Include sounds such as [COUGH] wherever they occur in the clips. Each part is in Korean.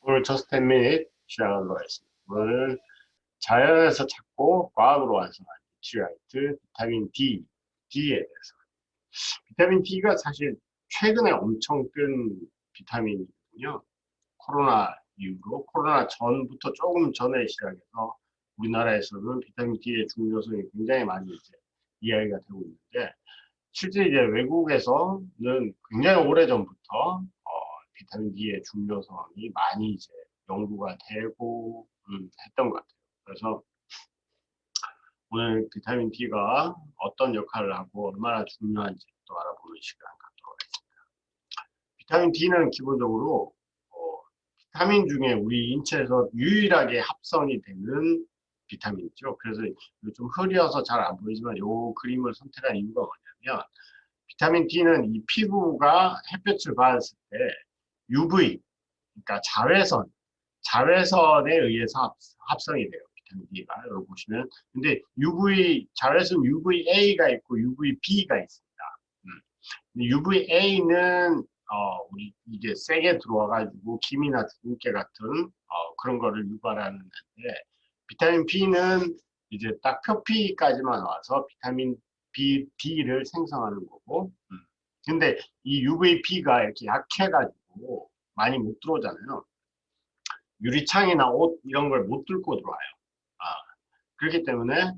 오늘 저스트 10미닛 시작하도록 하겠습니다. 오늘은 자연에서 찾고 과학으로 완성한 뉴트라이트 비타민 D, D에 대해서. 비타민 D가 사실 최근에 엄청 뜬 비타민이거든요. 코로나 이후로, 코로나 전부터 조금 전에 시작해서 우리나라에서는 비타민 D의 중요성이 굉장히 많이 이제 이야기가 되고 있는데, 실제 이제 외국에서는 굉장히 오래 전부터 어, 비타민 D의 중요성이 많이 이제 연구가 되고 음, 했던 것 같아요. 그래서 오늘 비타민 D가 어떤 역할을 하고 얼마나 중요한지 또 알아보는 시간 갖도록 하겠습니다. 비타민 D는 기본적으로 어, 비타민 중에 우리 인체에서 유일하게 합성이 되는 비타민이죠. 그래서 좀 흐려서 잘 안 보이지만 이 그림을 선택한 이유가 뭐냐면 비타민 D는 이 피부가 햇볕을 받았을 때 UV, 그러니까 자외선, 자외선에 의해서 합, 성이 돼요. 비타민 D가 여기 보시면 근데 UV 자외선 UVA가 있고 UVB가 있습니다. 음. UVA는 어, 우리 이게 세게 들어와가지고 김이나 주근깨 같은 어, 그런 거를 유발하는데 비타민 B는 이제 딱 표피까지만 와서 비타민 B, D를 생성하는 거고 음. 근데 이 UVB가 이렇게 약해가지고 많이 못 들어오잖아요. 유리창이나 옷 이런 걸 못 뚫고 들어와요. 아, 그렇기 때문에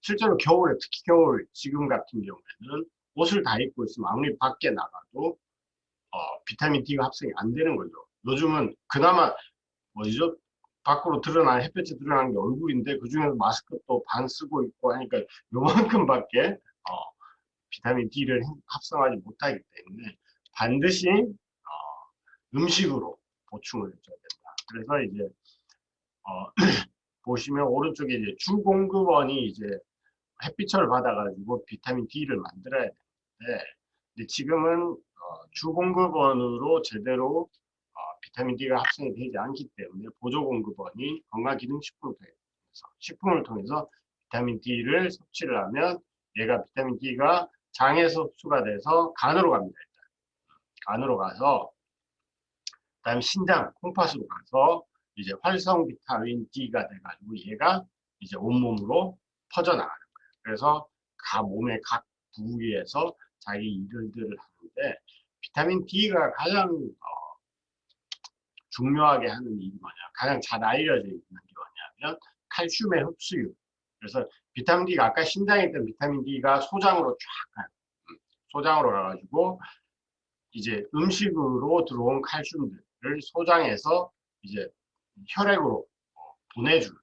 실제로 겨울에 특히 겨울 지금 같은 경우에는 옷을 다 입고 있으면 아무리 밖에 나가도 어, 비타민 D가 합성이 안 되는 거죠. 요즘은 그나마 뭐죠? 밖으로 드러나는 햇볕에 드러나는 게 얼굴인데 그 중에서 마스크도 반 쓰고 있고 하니까 요만큼밖에 어, 비타민 D를 합성하지 못하기 때문에 반드시 어, 음식으로 보충을 해줘야 된다. 그래서 이제 어, [CLEARS THROAT] 보시면 오른쪽에 이제 주공급원이 이제 햇빛을 받아가지고 비타민 D를 만들어야 되는데 근데 지금은 어, 주공급원으로 제대로 어, 비타민 D가 합성이 되지 않기 때문에 보조공급원이 건강기능식품을 통해서 식품을 통해서 비타민 D를 섭취를 하면 얘가 비타민 D가 장에서 흡수가 돼서 간으로 갑니다. 일단. 간으로 가서 그 다음에 신장, 콩팥으로 가서 이제 활성 비타민 D가 돼가지고 얘가 이제 온몸으로 퍼져나가는 거예요. 그래서 각 몸의 각 부위에서 자기 일들을 하는데 비타민 D가 가장 어, 중요하게 하는 일이 뭐냐, 가장 잘 알려져 있는 게 뭐냐면 칼슘의 흡수율. 그래서 비타민 D가 아까 신장에 있던 비타민 D가 소장으로 쫙 가요. 음, 소장으로 가가지고 이제 음식으로 들어온 칼슘들 을 소장해서 이제 혈액으로 어, 보내주는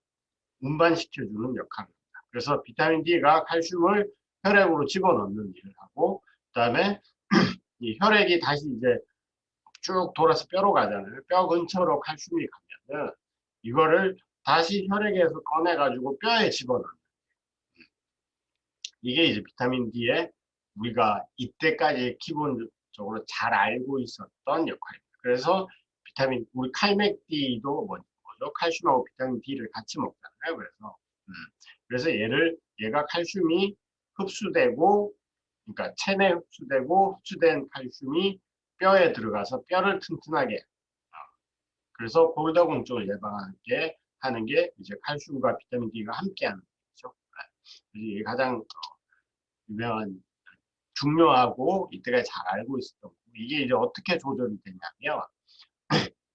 운반시켜주는 역할입니다. 그래서 비타민 D가 칼슘을 혈액으로 집어넣는 일을 하고 그 다음에 [CLEARS THROAT] 이 혈액이 다시 이제 쭉 돌아서 뼈로 가잖아요. 뼈 근처로 칼슘이 가면은 이거를 다시 혈액에서 꺼내가지고 뼈에 집어넣는 이게 이제 비타민 D의 우리가 이때까지 기본적으로 잘 알고 있었던 역할입니다. 그래서 비타민 우리 칼맥D도 뭐죠? 칼슘하고 비타민 D를 같이 먹잖아요. 그래서 음, 그래서 얘를 얘가 칼슘이 흡수되고 그러니까 체내 흡수되고 흡수된 칼슘이 뼈에 들어가서 뼈를 튼튼하게 어, 그래서 골다공증을 예방하게 하는 게 이제 칼슘과 비타민 D가 함께하는 거죠. 그래서 이게 가장 어, 유명한 중요하고 이때까지 잘 알고 있었던 이게 이제 어떻게 조절이 되냐면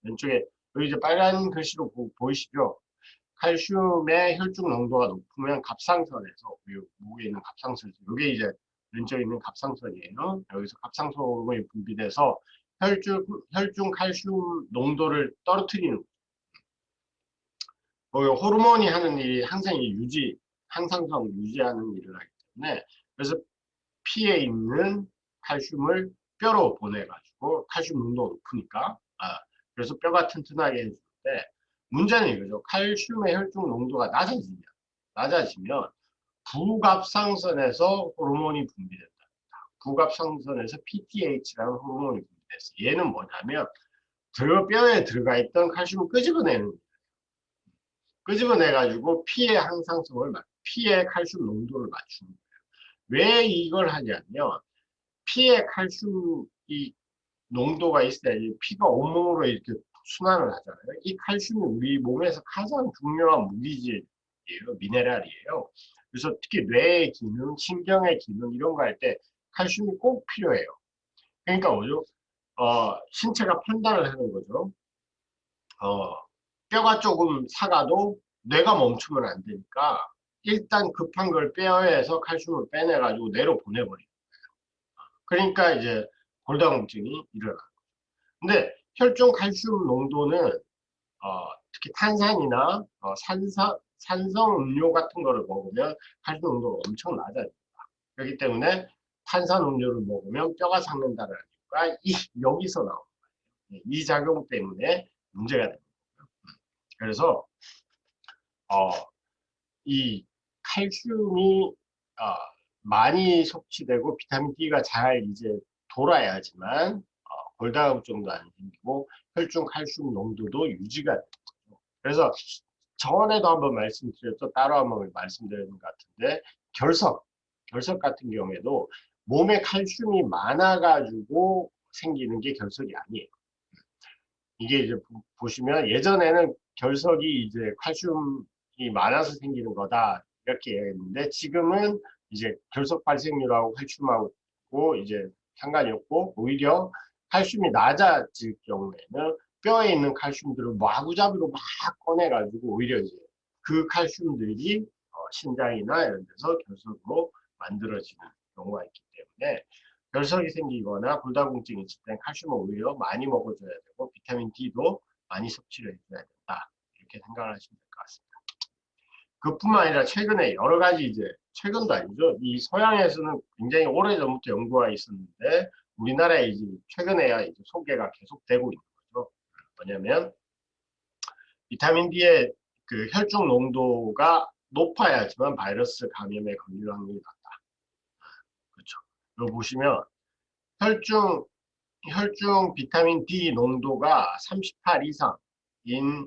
왼쪽에 여기 이제 빨간 글씨로 보, 보이시죠? 칼슘의 혈중 농도가 높으면 갑상선에서 목에 있는 갑상선 이게 이제 왼쪽에 있는 갑상선이에요. 여기서 갑상선 호르몬이 분비돼서 혈중 혈중 칼슘 농도를 떨어뜨리는 거예요. 호르몬이 하는 일이 항상 유지 항상성 유지하는 일을 하기 때문에 그래서 피에 있는 칼슘을 뼈로 보내가지고 칼슘 농도가 높으니까 아, 그래서 뼈가 튼튼하게 해주는데 문제는 이거죠. 칼슘의 혈중 농도가 낮아지면 낮아지면 부갑상선에서 호르몬이 분비된다. 부갑상선에서 PTH라는 호르몬이 분비돼서 얘는 뭐냐면 저 뼈에 들어가 있던 칼슘을 끄집어내는 거예요. 끄집어내 가지고 피의 항상성을 피의 칼슘 농도를 맞추는 거예요. 왜 이걸 하냐면 피의 칼슘이 농도가 있어야지 피가 온몸으로 이렇게 순환을 하잖아요. 이 칼슘이 우리 몸에서 가장 중요한 무기질이에요. 미네랄이에요. 그래서 특히 뇌의 기능, 신경의 기능 이런 거 할 때 칼슘이 꼭 필요해요. 그러니까 뭐죠? 어, 신체가 판단을 하는 거죠. 어, 뼈가 조금 사가도 뇌가 멈추면 안 되니까 일단 급한 걸 빼야해서 칼슘을 빼내가지고 뇌로 보내버리는 거예요. 그러니까 이제 골다공증이 일어나는 거죠. 근데 혈중 칼슘 농도는 어, 특히 탄산이나 어, 산사, 산성 음료 같은 거를 먹으면 칼슘 농도가 엄청 낮아집니다. 그렇기 때문에 탄산 음료를 먹으면 뼈가 삭는다는 이유가 이, 여기서 나오는 거예요. 이 작용 때문에 문제가 됩니다. 그래서 어, 이 칼슘이 어, 많이 섭취되고 비타민 D가 잘 이제 돌아야지만 어, 골다공증도 안 생기고 혈중 칼슘 농도도 유지가 되는 거죠. 그래서 전에도 한번 말씀드렸죠. 따로 한번 말씀드리는 것 같은데 결석, 결석 같은 경우에도 몸에 칼슘이 많아가지고 생기는 게 결석이 아니에요. 이게 이제 보- 보시면 예전에는 결석이 이제 칼슘이 많아서 생기는 거다 이렇게 얘기했는데 지금은 이제 결석 발생률하고 칼슘하고 이제 상관이 없고 오히려 칼슘이 낮아질 경우에는 뼈에 있는 칼슘들을 마구잡이로 막 꺼내가지고 오히려 이제 그 칼슘들이 어, 신장이나 이런 데서 결석으로 만들어지는 경우가 있기 때문에 결석이 생기거나 골다공증이 있을 땐 칼슘을 오히려 많이 먹어줘야 되고 비타민 D도 많이 섭취를 해줘야 된다 이렇게 생각을 하시면 될 것 같습니다. 그뿐만 아니라 최근에 여러 가지 이제 최근도 아니죠. 이 서양에서는 굉장히 오래전부터 연구가 있었는데 우리나라에 이제 최근에야 이제 소개가 계속되고 있는 거죠. 뭐냐면 비타민 D의 그 혈중 농도가 높아야지만 바이러스 감염에 걸릴 확률이 낮다. 그렇죠. 여기 보시면 혈중 혈중 비타민 D 농도가 38 이상인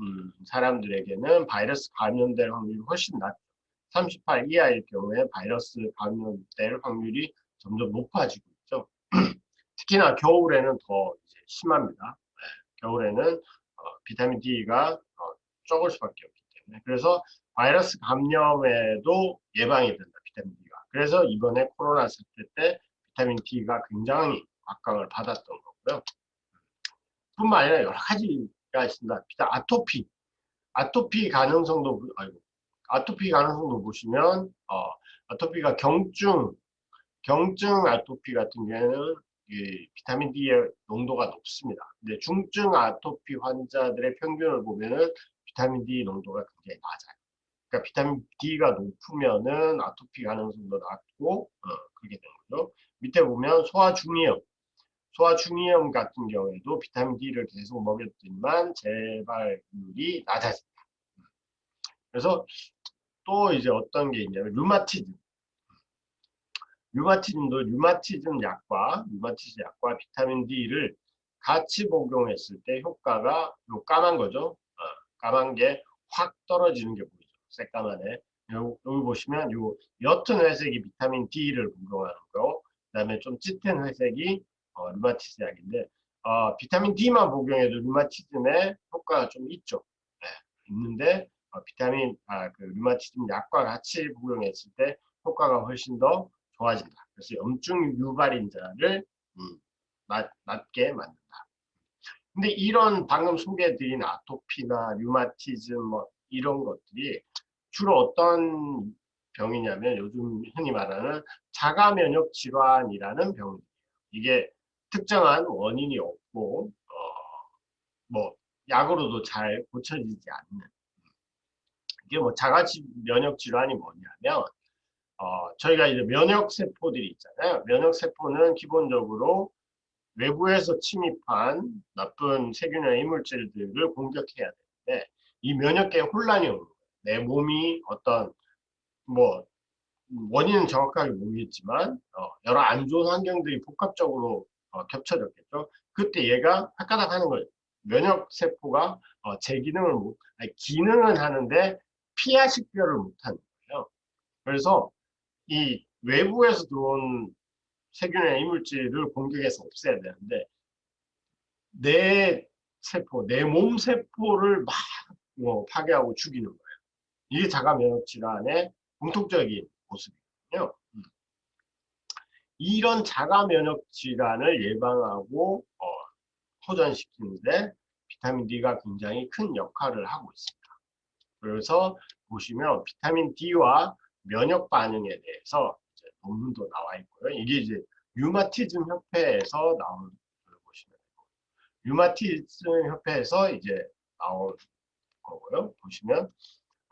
음, 사람들에게는 바이러스 감염될 확률이 훨씬 낮죠. 38 이하일 경우에 바이러스 감염될 확률이 점점 높아지고 있죠. [CLEARS THROAT] 특히나 겨울에는 더 이제 심합니다. 네, 겨울에는 어, 비타민 D가 어, 적을 수밖에 없기 때문에 그래서 바이러스 감염에도 예방이 된다. 비타민 D가. 그래서 이번에 코로나 사태 때 비타민 D가 굉장히 각광을 받았던 거고요. 뿐만 아니라 여러 가지가 있습니다. 비타 아토피, 아토피 가능성도 아이고, 아토피 가능성도 보시면 어, 아토피가 경증, 경증 아토피 같은 경우에는 이 비타민 D의 농도가 높습니다. 근데 중증 아토피 환자들의 평균을 보면은 비타민 D 농도가 굉장히 낮아요. 그러니까 비타민 D가 높으면은 아토피 가능성도 낮고 어, 그렇게 되는 거죠. 밑에 보면 소화 중이염, 소화 중이염 같은 경우에도 비타민 D를 계속 먹였더니만 재발률이 낮아집니다. 그래서 또 이제 어떤 게 있냐면 류마티즘. 류마티즘도 류마티즘 약과 류마티즘 약과 비타민 D를 같이 복용했을 때 효과가 요 까만 거죠. 어, 까만 게 확 떨어지는 게 보이죠. 새까만에. 요, 여기 보시면 요 옅은 회색이 비타민 D를 복용하는 거, 그다음에 좀 짙은 회색이 어, 류마티즘 약인데 어, 비타민 D만 복용해도 류마티즘에 효과가 좀 있죠. 네, 있는데 어, 비타민 아, 그 류마티즘 약과 같이 복용했을 때 효과가 훨씬 더 좋아진다. 그래서 염증 유발인자를 음, 낮, 낮게 만든다. 근데 이런 방금 소개해드린 아토피나 류마티즘 뭐 이런 것들이 주로 어떤 병이냐면 요즘 흔히 말하는 자가 면역 질환이라는 병이에요. 이게 특정한 원인이 없고 어, 뭐 약으로도 잘 고쳐지지 않는 이게 뭐 자가 지- 면역 질환이 뭐냐면 어, 저희가 이제 면역 세포들이 있잖아요. 면역 세포는 기본적으로 외부에서 침입한 나쁜 세균이나 이물질들을 공격해야 되는데 이 면역계에 혼란이 오는 거예요. 내 몸이 어떤 뭐 원인은 정확하게 모르겠지만 어, 여러 안 좋은 환경들이 복합적으로 어, 겹쳐졌겠죠. 그때 얘가 헷가닥 하는 거예요. 면역 세포가 어, 제 기능을 못, 아니, 기능은 하는데 피하 식별을 못하는 거예요. 그래서 이 외부에서 들어온 세균이나 이물질을 공격해서 없애야 되는데 내 세포, 내 몸 세포를 막 뭐, 파괴하고 죽이는 거예요. 이게 자가 면역 질환의 공통적인 모습이거든요. 음. 이런 자가 면역 질환을 예방하고 어, 호전시키는데 비타민 D가 굉장히 큰 역할을 하고 있습니다. 그래서 보시면 비타민 D와 면역 반응에 대해서 이제 논문도 나와 있고요. 이게 이제 류마티즘 협회에서 나온 걸 보시면 되고 류마티즘 협회에서 이제 나온 거고요. 보시면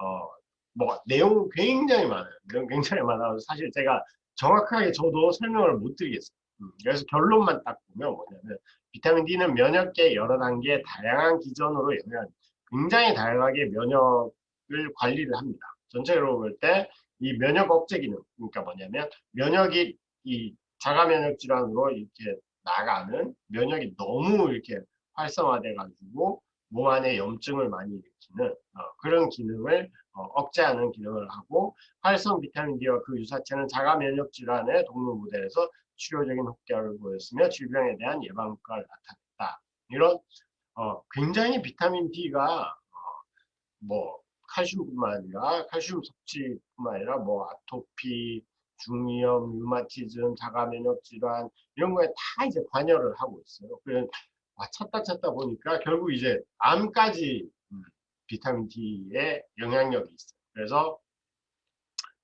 어, 뭐 내용 굉장히 많아요. 내용 굉장히 많아서 사실 제가 정확하게 저도 설명을 못 드리겠어요. 음, 그래서 결론만 딱 보면 뭐냐면 비타민 D는 면역계 여러 단계 다양한 기전으로 영향 굉장히 다양하게 면역을 관리를 합니다. 전체적으로 볼 때 이 면역 억제 기능 그러니까 뭐냐면 면역이 이 자가 면역 질환으로 이렇게 나가는 면역이 너무 이렇게 활성화돼 가지고 몸 안에 염증을 많이 일으키는 어, 그런 기능을 어, 억제하는 기능을 하고 활성 비타민 D와 그 유사체는 자가 면역 질환의 동물 모델에서 치료적인 효과를 보였으며 질병에 대한 예방 효과를 나타냈다. 이런 어, 굉장히 비타민 D가 뭐 칼슘뿐만 아니라 칼슘 섭취뿐만 아니라 뭐 아토피, 중이염, 류마티즘, 자가 면역 질환 이런 거에 다 이제 관여를 하고 있어요. 그래서 아, 찾다 찾다 보니까 결국 이제 암까지 음, 비타민 D의 영향력이 있어요. 그래서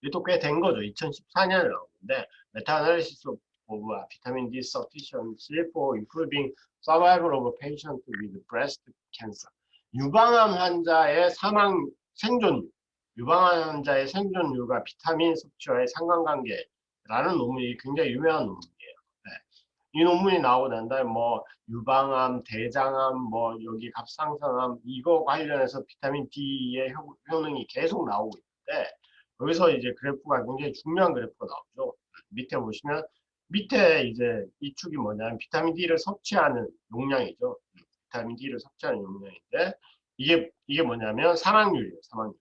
이것도 꽤 된 거죠. 2014년에 나오는데 메타아나리시스 of vitamin D sufficiency for improving survival of patient with breast cancer. 유방암 환자의 사망 생존율, 유방암 환자의 생존율과 비타민 섭취와의 상관관계라는 논문이 굉장히 유명한 논문이에요. 네. 이 논문이 나오고 난 다음에 뭐 유방암, 대장암, 뭐 여기 갑상선암 이거 관련해서 비타민 D의 효, 효능이 계속 나오고 있는데 여기서 이제 그래프가 굉장히 중요한 그래프가 나오죠. 밑에 보시면 밑에 이제 이 축이 뭐냐면 비타민 D를 섭취하는 용량이죠. 비타민 D를 섭취하는 용량인데 이게 이게 뭐냐면 사망률이에요. 사망률.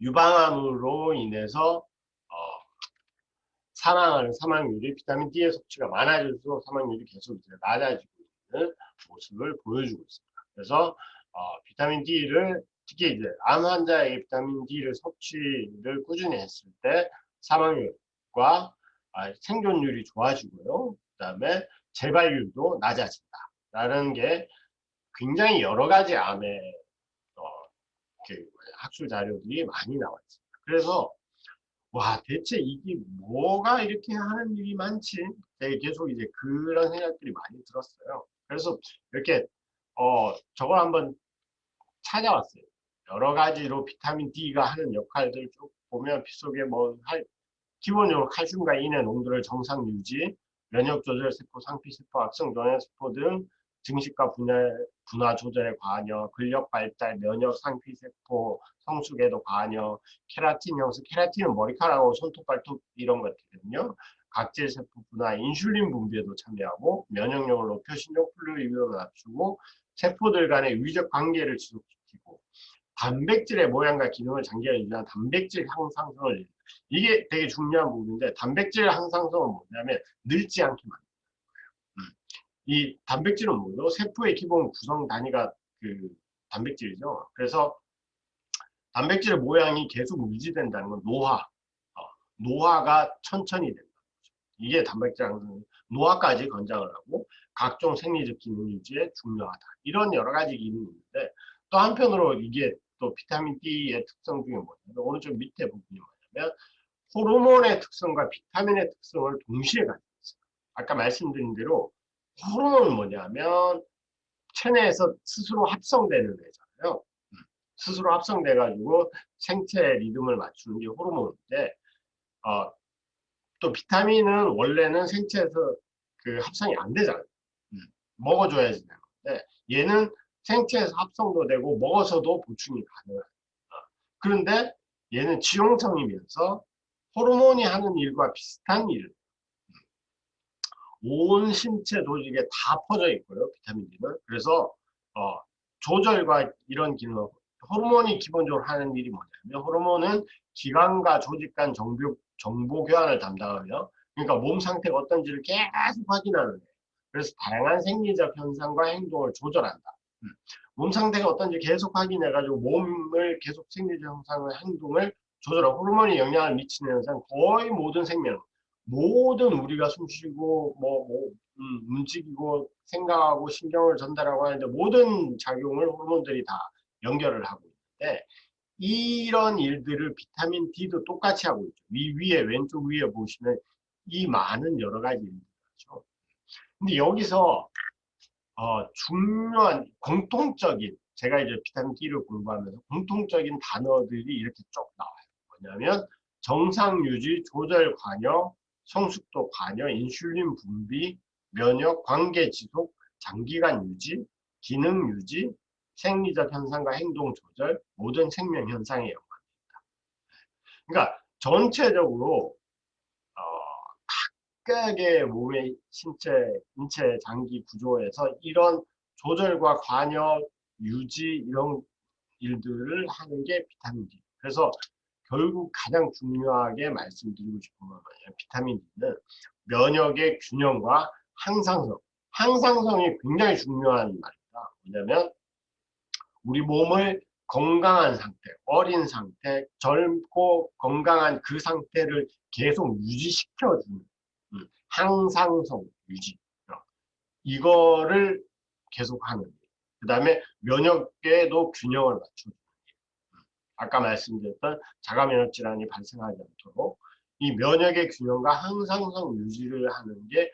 유방암으로 인해서 어, 사망하는 사망률이 비타민 D의 섭취가 많아질수록 사망률이 계속 이제 낮아지고 있는 모습을 보여주고 있습니다. 그래서 어, 비타민 D를 특히 이제 암 환자에게 비타민 D를 섭취를 꾸준히 했을 때 사망률과 아, 생존율이 좋아지고요. 그 다음에 재발률도 낮아진다라는 게 굉장히 여러 가지 암의 어, 그 학술 자료들이 많이 나와 있습니다. 그래서 와 대체 이게 뭐가 이렇게 하는 일이 많지? 제가 계속 이제 그런 생각들이 많이 들었어요. 그래서 이렇게 어 저걸 한번 찾아왔어요. 여러 가지로 비타민 D가 하는 역할들 쭉 보면 피 속에 뭐 할, 기본적으로 칼슘과 인의 농도를 정상 유지, 면역 조절 세포, 상피 세포, 악성 전해 세포 등 증식과 분해, 분화 조절에 관여, 근력 발달, 면역 상피 세포, 성숙에도 관여, 케라틴 형성, 케라틴은 머리카락하고 손톱, 발톱 이런 것들이거든요. 각질 세포 분화, 인슐린 분비에도 참여하고 면역력을 높여 신종 위험을 낮추고 세포들 간의 유의적 관계를 지속시키고 단백질의 모양과 기능을 장기간 유지한 단백질 향상성을 이게 되게 중요한 부분인데 단백질 향상성은 뭐냐면 늙지 않게. 음. 이 단백질은 뭐죠? 세포의 기본 구성 단위가 그 단백질이죠. 그래서 단백질의 모양이 계속 유지된다는 건 노화, 어, 노화가 천천히 된다. 이게 단백질 향상, 노화까지 권장을 하고 각종 생리적 기능 유지에 중요하다. 이런 여러 가지 기능이 있는데 또 한편으로 이게 또 비타민 D의 특성 중에 뭐냐면 오른쪽 밑에 부분이 뭐냐면 호르몬의 특성과 비타민의 특성을 동시에 가지고 있어요. 아까 말씀드린 대로 호르몬은 뭐냐면 체내에서 스스로 합성되는 애잖아요. 음, 스스로 합성돼 가지고 생체 리듬을 맞추는 게 호르몬인데 어, 또 비타민은 원래는 생체에서 그 합성이 안 되잖아요. 음, 먹어줘야지 되는데 얘는 생체에서 합성도 되고 먹어서도 보충이 가능해요. 그런데 얘는 지용성이면서 호르몬이 하는 일과 비슷한 일. 온 신체 조직에 다 퍼져 있고요. 비타민 D는. 그래서 어, 조절과 이런 기능, 호르몬이 기본적으로 하는 일이 뭐냐면 호르몬은 기관과 조직 간 정보, 정보 교환을 담당하며 그러니까 몸 상태가 어떤지를 계속 확인하는 거예요. 그래서 다양한 생리적 현상과 행동을 조절한다. 음. 몸 상태가 어떤지 계속 확인해가지고 몸을 계속 생리적 현상과 행동을 조절하고 호르몬이 영향을 미치는 현상 거의 모든 생명 모든 우리가 숨쉬고 뭐, 뭐 음, 움직이고 생각하고 신경을 전달하고 하는데 모든 작용을 호르몬들이 다 연결을 하고 있는데 이런 일들을 비타민 D도 똑같이 하고 있죠. 위 위에 왼쪽 위에 보시면 이 많은 여러 가지 일들이죠. 근데 여기서 어, 중요한 공통적인 제가 이제 비타민 D를 공부하면서 공통적인 단어들이 이렇게 쭉 나와요. 뭐냐면 정상 유지, 조절 관여, 성숙도 관여, 인슐린 분비, 면역, 관계 지속, 장기간 유지, 기능 유지, 생리적 현상과 행동 조절, 모든 생명 현상에 연관됩니다. 그러니까 전체적으로 어, 각각의 몸의 신체, 인체 장기 구조에서 이런 조절과 관여, 유지 이런 일들을 하는 게 비타민 D. 그래서 결국 가장 중요하게 말씀드리고 싶은 건 뭐냐면 비타민 D는 면역의 균형과 항상성. 항상성이 굉장히 중요한 말입니다. 뭐냐면 우리 몸을 건강한 상태, 어린 상태, 젊고 건강한 그 상태를 계속 유지시켜주는 음, 항상성 유지. 이거를 계속하는 그 다음에 면역계도 균형을 음, 아까 말씀드렸던 자가 면역 질환이 발생하지 않도록 이 면역의 균형과 항상성 유지를 하는 게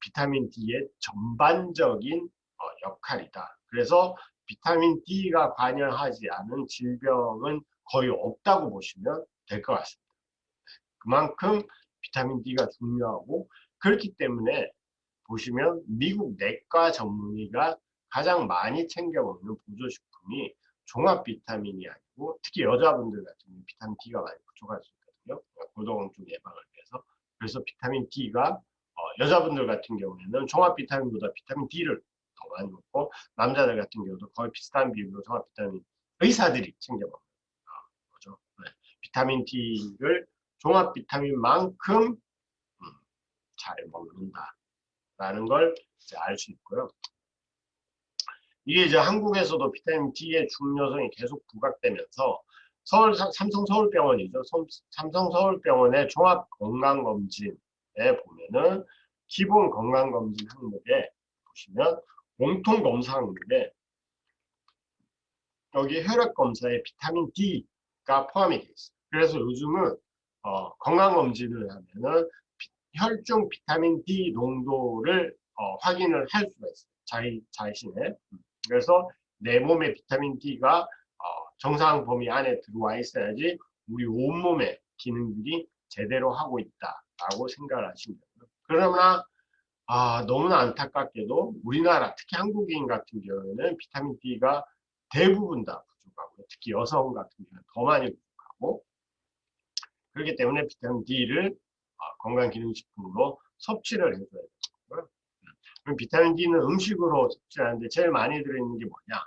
비타민 D의 전반적인 어, 역할이다. 그래서 비타민 D가 관여하지 않은 질병은 거의 없다고 보시면 될 것 같습니다. 그만큼 비타민 D가 중요하고 그렇기 때문에 보시면 미국 내과 전문의가 가장 많이 챙겨 먹는 보조식품이 종합 비타민이 아니고 특히 여자분들 같은 경우 비타민 D가 많이 부족할 수 있거든요. 고도공증 예방을 위해서. 그래서 비타민 D가 어, 여자분들 같은 경우에는 종합 비타민보다 비타민 D를 더 많이 먹고 남자들 같은 경우도 거의 비슷한 비율로 종합 비타민 의사들이 챙겨 먹는 거죠. 네. 비타민 D를 종합 비타민만큼 음, 잘 먹는다라는 걸 알 수 있고요. 이게 이제 한국에서도 비타민 D의 중요성이 계속 부각되면서 서울 삼성 서울병원이죠. 삼성 서울병원의 종합 건강 검진에 보면은 기본 건강 검진 항목에 보시면 공통 검사 항목에 여기 혈액 검사에 비타민 D가 포함이 되어 있어요. 그래서 요즘은 어, 건강 검진을 하면은 비, 혈중 비타민 D 농도를 어, 확인을 할 수가 있어요. 자기 자신의 그래서 내 몸에 비타민 D가 어, 정상 범위 안에 들어와 있어야지 우리 온몸의 기능들이 제대로 하고 있다라고 생각을 하시면 됩니다. 그러나 아, 너무나 안타깝게도 우리나라 특히 한국인 같은 경우에는 비타민 D가 대부분 다 부족하고 특히 여성 같은 경우는 더 많이 부족하고 그렇기 때문에 비타민 D를 어, 건강기능식품으로 섭취를 해줘야 되고요. 그럼 비타민 D는 음식으로 섭취하는데 제일 많이 들어있는 게 뭐냐?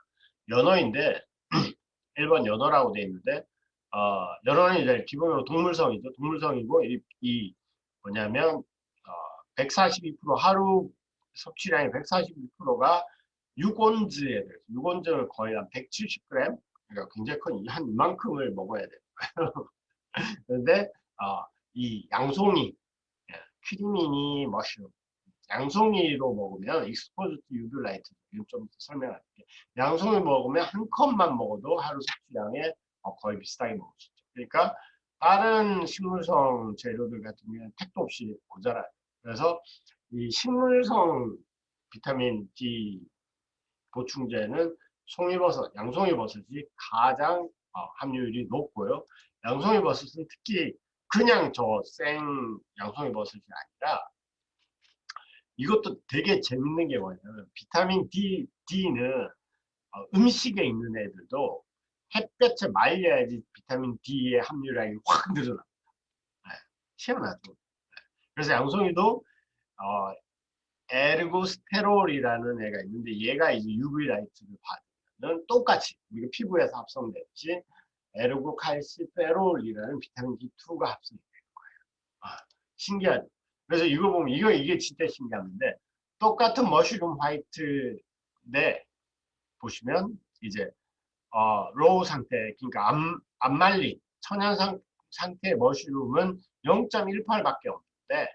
연어인데 [CLEARS THROAT] 1번 연어라고 되어 있는데 어, 연어는 이제 기본적으로 동물성이죠. 동물성이고 이, 이 뭐냐면 어, 142% 하루 섭취량의 142%가 육온즈에 대해서 육온즈를 거의 한 170g 그러니까 굉장히 큰 한 이만큼을 먹어야 돼요. [LAUGHS] 그런데 어, 이 양송이 퀴리미니 머쉬룸 양송이로 먹으면 익스포즈 투 유들라이트 좀 설명할게요. 양송이 먹으면 한 컵만 먹어도 하루 섭취량에 어, 거의 비슷하게 먹을 수 있죠. 그러니까 다른 식물성 재료들 같은 경우는 택도 없이 모자라요. 그래서 이 식물성 비타민 D 보충제는 송이버섯, 양송이버섯이 가장 어, 함유율이 높고요. 양송이버섯은 특히 그냥 저 생 양송이버섯이 아니라 이것도 되게 재밌는 게 뭐냐면 비타민 D, D는 어, 음식에 있는 애들도 햇볕에 말려야지 비타민 D의 함유량이 확 늘어납니다. 네, 희한하죠. 네. 그래서 양송이도 어, 에르고스테롤이라는 애가 있는데 얘가 이제 UV 라이트를 받으면 똑같이 우리가 피부에서 합성됐지 에르고칼시페롤이라는 비타민 D2가 합성이 되는 거예요. 아, 신기하죠. 그래서 이거 보면 이거 이게 진짜 신기한데 똑같은 머쉬룸 화이트인데 보시면 이제 어, 로우 상태 그러니까 안, 안 말린 천연 상, 상태의 머쉬룸은 0.18밖에 없는데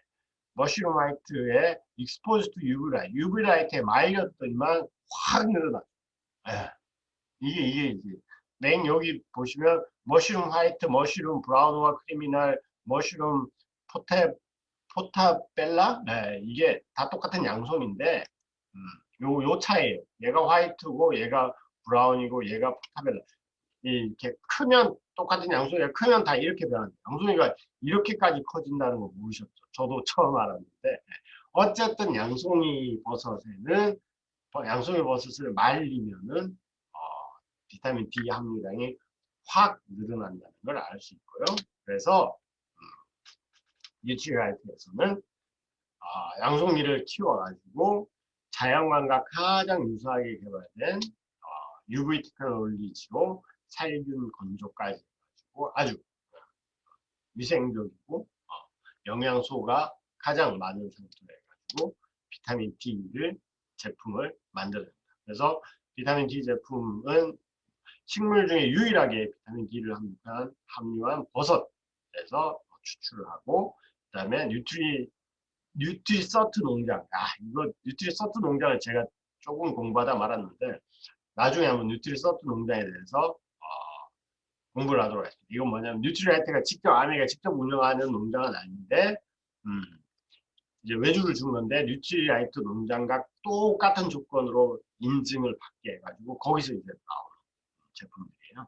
머쉬룸 화이트의 익스포즈 투 UV 라이트, UV 라이트에 말렸더니만 확 늘어나. 예. 이게 이게 이제 맨 여기 보시면 머쉬룸 화이트, 머쉬룸 브라운과 크리미널, 머쉬룸 포테 포타벨라 네, 이게 다 똑같은 양손인데 음, 요, 요 차이에요. 얘가 화이트고 얘가 브라운이고 얘가 포타벨라. 이렇게 크면 똑같은 양손이가 크면 다 이렇게 변합니다. 양손이가 이렇게까지 커진다는 거 모르셨죠? 저도 처음 알았는데 어쨌든 양송이 버섯에는 양송이 버섯을 말리면은 어, 비타민 D 함유량이 확 늘어난다는 걸 알 수 있고요. 그래서 뉴트리라이트에서는 아, 양송이를 키워가지고 자연광과 가장 유사하게 개발된 어, UV 테크놀로지로 살균 건조까지 해가지고 아주 위생적이고 어, 영양소가 가장 많은 상태로 해가지고 비타민 D를 제품을 만들어냅니다. 그래서 비타민 D 제품은 식물 중에 유일하게 비타민 D를 함유한, 함유한 버섯에서 추출을 하고 그 다음에 뉴트리 뉴트리서트 농장 아 이거 뉴트리서트 농장을 제가 조금 공부하다 말았는데 나중에 한번 뉴트리서트 농장에 대해서 어, 공부를 하도록 하겠습니다. 이건 뭐냐면 뉴트리라이트가 직접 아메가 직접 운영하는 농장은 아닌데 음, 이제 외주를 준 건데 뉴트리라이트 농장과 똑같은 조건으로 인증을 받게 해가지고 거기서 이제 나오는 제품들이에요.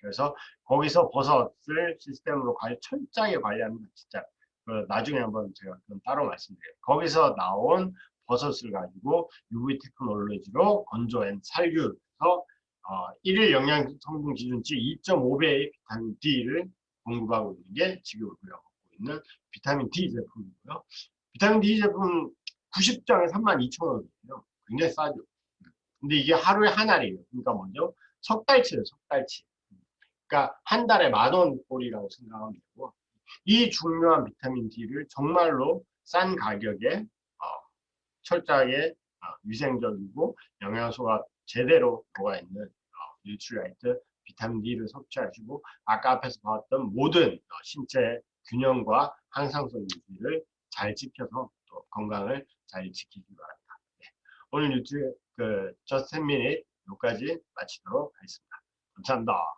그래서 거기서 버섯을 시스템으로 관리, 철저하게 관리하는 건 진짜 그 나중에 한번 제가 따로 말씀드려요. 거기서 나온 버섯을 가지고 UV 테크놀로지로 건조한 살균해서 어, 1일 영양 성분 기준치 2.5배의 비타민 D를 공급하고 있는 게 지금 우리가 먹고 있는 비타민 D 제품이고요. 비타민 D 제품 90장에 32,000원이에요. 굉장히 싸죠. 근데 이게 하루에 한 알이에요. 그러니까 먼저 석 달치예요, 석 달치. 그러니까 한 달에 만 원 꼴이라고 생각하면 되고 이 중요한 비타민 D를 정말로 싼 가격에 어, 철저하게 어, 위생적이고 영양소가 제대로 들어가 있는 어, 뉴트리라이트 비타민 D를 섭취하시고 아까 앞에서 봤던 모든 어, 신체 균형과 항상성 유지를 잘 지켜서 또 건강을 잘 지키기 바랍니다. 네. 오늘 뉴트리 그 저스트 미닛 여기까지 마치도록 하겠습니다. 감사합니다.